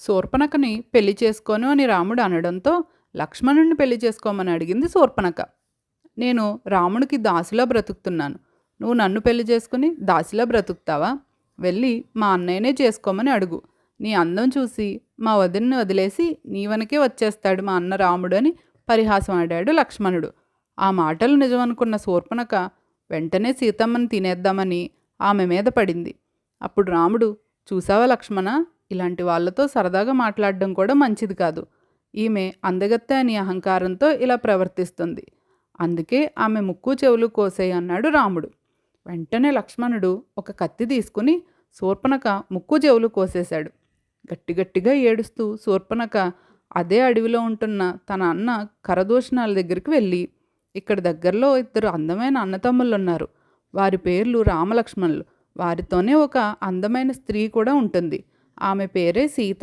శూర్పణకని పెళ్ళి చేసుకోను అని రాముడు అనడంతో లక్ష్మణుడిని పెళ్ళి చేసుకోమని అడిగింది శూర్పణక నేను రాముడికి దాసిలా బ్రతుకుతున్నాను. నువ్వు నన్ను పెళ్ళి చేసుకుని దాసిలా బ్రతుకుతావా? వెళ్ళి మా అన్నయ్యనే చేసుకోమని అడుగు. నీ అందం చూసి మా వదిన్ని వదిలేసి నీ వెనకే వచ్చేస్తాడు మా అన్న రాముడు అని పరిహాసం ఆడాడు లక్ష్మణుడు. ఆ మాటలు నిజమనుకున్న శూర్పణక వెంటనే సీతమ్మని తినేద్దామని ఆమె మీద పడింది. అప్పుడు రాముడు చూసావా లక్ష్మణ? ఇలాంటి వాళ్ళతో సరదాగా మాట్లాడడం కూడా మంచిది కాదు. ఈమె అందగత్తె అని అహంకారంతో ఇలా ప్రవర్తిస్తుంది. అందుకే ఆమె ముక్కు చెవులు కోసేయి అన్నాడు రాముడు. వెంటనే లక్ష్మణుడు ఒక కత్తి తీసుకుని శూర్పణఖ ముక్కు చెవులు కోసేశాడు. గట్టిగట్టిగా ఏడుస్తూ శూర్పణఖ అదే అడవిలో ఉంటున్న తన అన్న కరదూషణాల దగ్గరికి వెళ్ళి ఇక్కడ దగ్గరలో ఇద్దరు అందమైన అన్నతమ్ముళ్ళు ఉన్నారు వారి పేర్లు రామలక్ష్మణులు. వారితోనే ఒక అందమైన స్త్రీ కూడా ఉంటుంది. ఆమె పేరే సీత.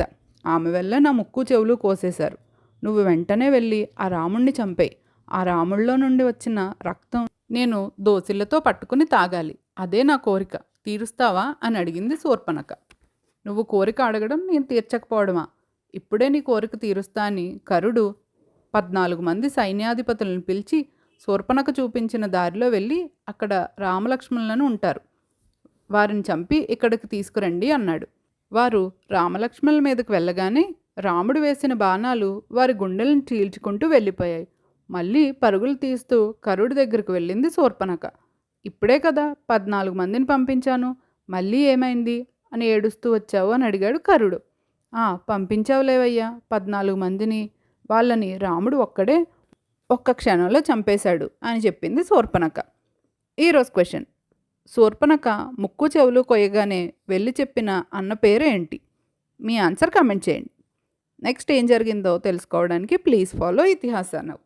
ఆమె వల్ల నా ముక్కు చెవులు కోసేశారు. నువ్వు వెంటనే వెళ్ళి ఆ రాముణ్ణి చంపేయి ఆ రాముళ్ళలో నుండి వచ్చిన రక్తం నేను దోసిళ్ళతో పట్టుకుని తాగాలి. అదే నా కోరిక. తీరుస్తావా? అని అడిగింది శూర్పణక. నువ్వు కోరిక అడగడం నేను తీర్చకపోవడమా? ఇప్పుడే నీ కోరిక తీరుస్తా అని కరుడు పద్నాలుగు మంది సైన్యాధిపతులను పిలిచి శూర్పణఖ చూపించిన దారిలో వెళ్ళి అక్కడ రామలక్ష్మణులను ఉంటారు. వారిని చంపి ఇక్కడికి తీసుకురండి అన్నాడు. వారు రామలక్ష్మణుల మీదకు వెళ్ళగానే రాముడు వేసిన బాణాలు వారి గుండెలను చీల్చుకుంటూ వెళ్ళిపోయాయి. మళ్ళీ పరుగులు తీస్తూ కరుడి దగ్గరకు వెళ్ళింది శూర్పణక ఇప్పుడే కదా పద్నాలుగు మందిని పంపించాను. మళ్ళీ ఏమైంది అని ఏడుస్తూ వచ్చావు అని అడిగాడు కరుడు. "ఆ, పంపించావులేవయ్యా పద్నాలుగు మందిని. వాళ్ళని రాముడు ఒక్కడే ఒక్క క్షణంలో చంపేశాడు అని చెప్పింది శూర్పణక ఈరోజు క్వశ్చన్. శూర్పణక ముక్కు చెవులు కొయ్యగానే వెళ్ళి చెప్పిన అన్న పేరు ఏంటి మీ ఆన్సర్ కమెంట్ చేయండి. నెక్స్ట్ ఏం జరిగిందో తెలుసుకోవడానికి ప్లీజ్ ఫాలో ఇతిహాసానవ్